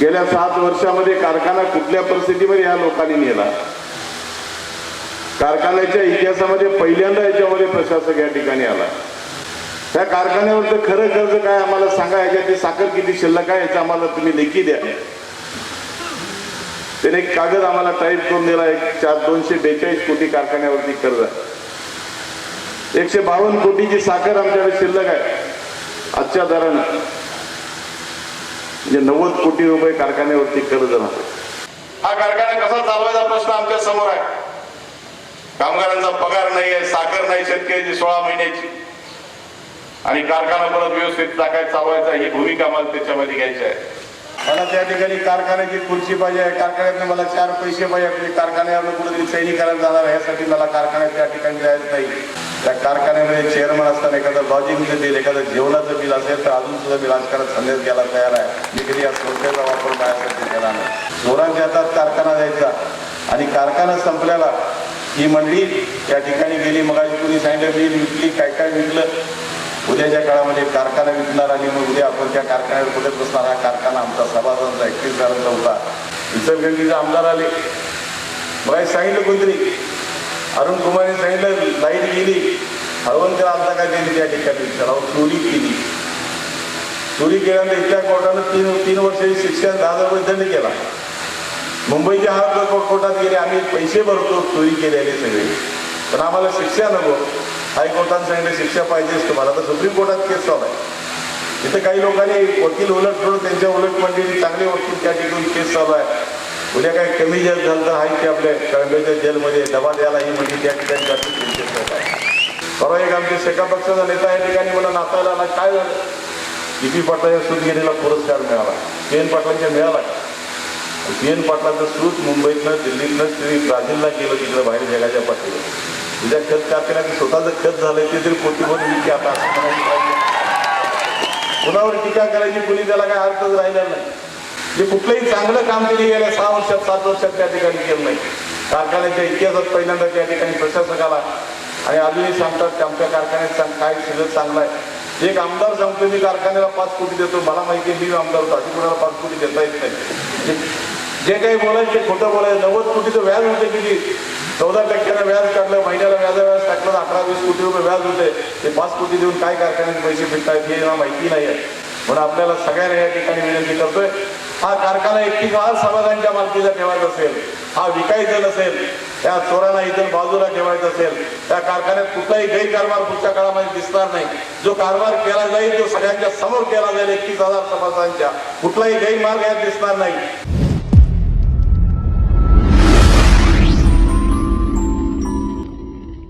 गेल्या सात वर्षामध्ये कारखाना कुठल्या परिस्थितीमध्ये या लोकांनी नेला? कारखान्याच्या इतिहासामध्ये पहिल्यांदा याच्यामध्ये प्रशासक या ठिकाणी आला. त्या कारखान्यावरचं खरं कर्ज काय आम्हाला सांगा? याच्यात साखर किती शिल्लक आहे याचं आम्हाला तुम्ही लेखी द्या. त्याने एक कागद आम्हाला टाईप करून दिला एक चार दोनशे बेचाळीस कोटी कारखान्यावरती कर्ज. आहे एकशे बावन्न कोटीची साखर आमच्याकडे शिल्लक आहे. आजच्या दरानं. म्हणजे नव्वद कोटी रुपये कारखान्यावरती कर्ज राहतो हा कारखाना कसा चालवायचा प्रश्न आमच्यासमोर आहे. कामगारांचा पगार नाही आहे साखर नाही शेतकऱ्याची सोळा महिन्याची. आणि कारखाना परत व्यवस्थित टाकाय चालवायचा ही भूमिका आम्हाला त्याच्यामध्ये घ्यायची आहे. मला त्या ठिकाणी कारखान्याची खुर्ची पाहिजे आहे. कारखान्यातनं मला चार पैसे पाहिजे कारखान्यावर कुठेतरी सैनिक करायला जाणार आहे, यासाठी मला कारखान्यात त्या ठिकाणी जायचं नाही. त्या कारखान्यामध्ये चेअरमन असताना एखादं लॉजिंगचं बिल एखादं जेवणाचं बिल असेल तर अजून सुद्धा मी राजकारणात संदेश घ्यायला तयार आहे. मी कधी या संस्थेचा वापर माझ्यासाठी केला नाही. चोरांच्या हातात कारखाना द्यायचा आणि कारखाना संपल्याला ही मंडळी त्या ठिकाणी गेली. मग कुणी सांगितलं बिल विकली काय काय विकलं? उद्याच्या काळामध्ये कारखाना विकणार आणि मग उद्या आपण त्या कारखान्यावर कुठे बसणार? हा कारखाना आमचा सभासदांचा एकतीस हजारांचा होता. इचलगंजीचे आमदार आले. मग हे सांगितलं कोणतरी अरुण कुमारने सांगितलं लाइट गेली. हळवंत आमचा काय त्यांनी त्या ठिकाणी? विचारावं चोरी केली. चोरी केल्यानंतर इथल्या कोर्टानं तीन तीन वर्षाची शिक्षा दहा हजार रुपये दंड केला. मुंबईच्या हा कोर्टात गेले आम्ही पैसे भरतो चोरी केलेले सगळे. पण आम्हाला शिक्षा नको. हायकोर्टानं सांगितलं शिक्षा पाहिजेच तुम्हाला. तर सुप्रीम कोर्टात केस चालू आहे. इथं काही लोकांनी वकील उलट करून त्यांच्या उलट मंडळी चांगले वकील त्या ठिकाणी केस चालू आहे. उद्या काय कमी जर झालं तर आहे की आपल्या कळंबेच्या जेलमध्ये दबा द्यायला ही म्हणजे त्या ठिकाणी जास्त चिंतित होत आहे परवा एक आमचे शेका पक्षाचा नेता या ठिकाणी मला नाचायला आला. काय झालं? टी पी पाटलाच्या सूतगिरीला पुरस्कार मिळाला. पी एन पाटलांच्या मिळाला पी एन पाटलाचं सूत मुंबईतनं दिल्लीतनं श्री ब्राझीलला गेलं तिकडं बाहेर जगाच्या पाठीवर. तुझ्या खत कारखान्यात स्वतःचं खत झालं ते तरी कोटीभर विकी आता कुणावर टीका करायची कुणी त्याला काय अर्थच राहिला नाही. जे कुठलंही चांगलं काम त्यांनी गेल्या सहा वर्षात सात वर्षात त्या ठिकाणी केलं नाही. कारखान्याच्या इतिहासात पहिल्यांदा त्या ठिकाणी प्रशासकाला आणि अजूनही सांगतात की आमच्या कारखान्यात सांग काय सगळं चांगलं आहे. एक आमदार सांगतो मी कारखान्याला पाच कोटी देतो. मला माहिती आहे मी आमदार होतो. अशी कोणाला पाच कोटी देता येत नाही. जे- जे काही बोलायचं ते खोटं बोलायचं. नव्वद कोटीचं व्याज होते किती? चौदा टक्क्यानं व्याज काढलं महिन्याला व्याजा व्याज टाकलं तर वीस कोटी रुपये व्याज होते. ते पाच कोटी देऊन काय कारखान्यात पैसे फिरतायत हे माहिती नाही आहे म्हणून आपल्याला सगळ्यांना या ठिकाणी विनंती करतोय हा कारखाना एकटी का समाजांच्या मालकीचा ठेवायचा असेल हा विकायचा नसेल त्या चोरांना इथून बाजूला ठेवायचा असेल त्या कारखान्यात कुठलाही गैरकारभार पुढच्या काळामध्ये दिसणार नाही. जो कारभार केला जाईल तो सगळ्यांच्या समोर केला जाईल एकतीस हजार समाजांच्या. कुठलाही गैरमार्ग यात दिसणार नाही.